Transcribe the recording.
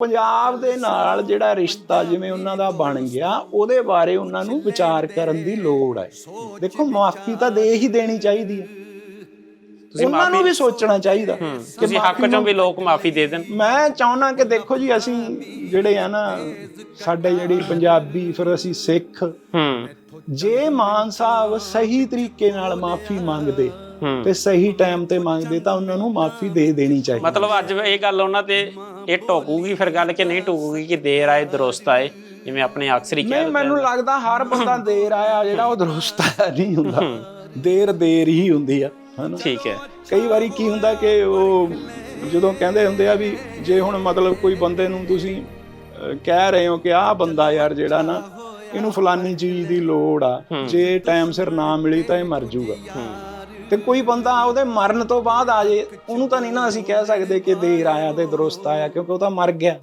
ਪੰਜਾਬ ਦੇ ਨਾਲ ਜਿਹੜਾ ਰਿਸ਼ਤਾ ਜਿਵੇਂ ਉਹਨਾਂ ਦਾ ਬਣ ਗਿਆ ਉਹਦੇ ਬਾਰੇ ਉਹਨਾਂ ਨੂੰ ਵਿਚਾਰ ਕਰਨ ਦੀ ਲੋੜ ਹੈ। ਦੇਖੋ ਮਾਫੀ ਤਾਂ ਦੇ ਹੀ ਦੇਣੀ ਚਾਹੀਦੀ ਹੈ। ਉਹਨਾਂ ਨੂੰ ਵੀ ਸੋਚਣਾ ਚਾਹੀਦਾ ਕਿ ਹੱਕ ਚੋਂ ਵੀ ਲੋਕ ਮਾਫੀ ਦੇ ਦੇਣ। ਮੈਂ ਚਾਹੁੰਦਾ ਕਿ ਦੇਖੋ ਜੀ ਅਸੀਂ ਜਿਹੜੇ ਆ ਨਾ ਸਾਡੇ ਜਿਹੜੀ ਪੰਜਾਬੀ ਫਿਰ ਅਸੀਂ ਸਿੱਖ ਜੇ ਮਾਨ ਸਾਹਿਬ ਸਹੀ ਤਰੀਕੇ ਨਾਲ ਮਾਫੀ ਮੰਗਦੇ ਤੇ ਸਹੀ ਟਾਈਮ ਤੇ ਮੰਗਦੇ ਤਾਂ ਉਹਨਾਂ ਨੂੰ ਮਾਫੀ ਦੇ ਦੇਣੀ ਚਾਹੀਦੀ। ਮਤਲਬ ਅੱਜ ਇਹ ਗੱਲ ਉਹਨਾਂ ਤੇ ਇਹ ਟੋਕੂਗੀ ਫਿਰ ਗੱਲ ਕਿ ਨਹੀਂ ਟੋਕੂਗੀ ਕਿ ਦੇਰ ਆਏ ਦਰੁਸਤ ਆਏ ਜਿਵੇਂ ਆਪਣੇ ਅਕਸਰ ਹੀ ਕਹਿ ਨਹੀਂ ਮੈਨੂੰ ਲੱਗਦਾ ਹਰ ਬੰਦਾ ਦੇਰ ਆਇਆ ਜਿਹੜਾ ਉਹ ਦਰੁਸਤ ਆਇਆ ਨਹੀਂ ਹੁੰਦਾ। ਦੇਰ ਦੇਰ ਹੀ ਹੁੰਦੀ ਆ ਹਨਾ? ਠੀਕ ਹੈ। ਕਈ ਵਾਰੀ ਕੀ ਹੁੰਦਾ ਕਿ ਉਹ ਜਦੋਂ ਕਹਿੰਦੇ ਹੁੰਦੇ ਆ ਵੀ ਜੇ ਹੁਣ ਮਤਲਬ ਕੋਈ ਬੰਦੇ ਨੂੰ ਤੁਸੀਂ ਕਹਿ ਰਹੇ ਹੋ ਕਿ ਆਹ ਬੰਦਾ ਯਾਰ ਜਿਹੜਾ ਨਾ ਇਹਨੂੰ ਫਲਾਨੀ ਚੀਜ਼ ਦੀ ਲੋੜ ਆ ਜੇ ਟਾਈਮ ਸਿਰ ਨਾ ਮਿਲੀ ਤਾਂ ਇਹ ਮਰ ਜਾਊਗਾ ਤੇ ਕੋਈ ਬੰਦਾ ਉਹਦੇ ਮਰਨ ਤੋਂ ਬਾਅਦ ਆ ਜੇ, ਉਹਨੂੰ ਤਾਂ ਨਹੀਂ ਨਾ ਅਸੀਂ ਕਹਿ ਸਕਦੇ ਕਿ ਦੇਰ ਆਇਆ ਤੇ ਦਰੁਸਤ ਆਇਆ, ਕਿਉਂਕਿ ਉਹ ਤਾਂ ਮਰ ਗਿਆ।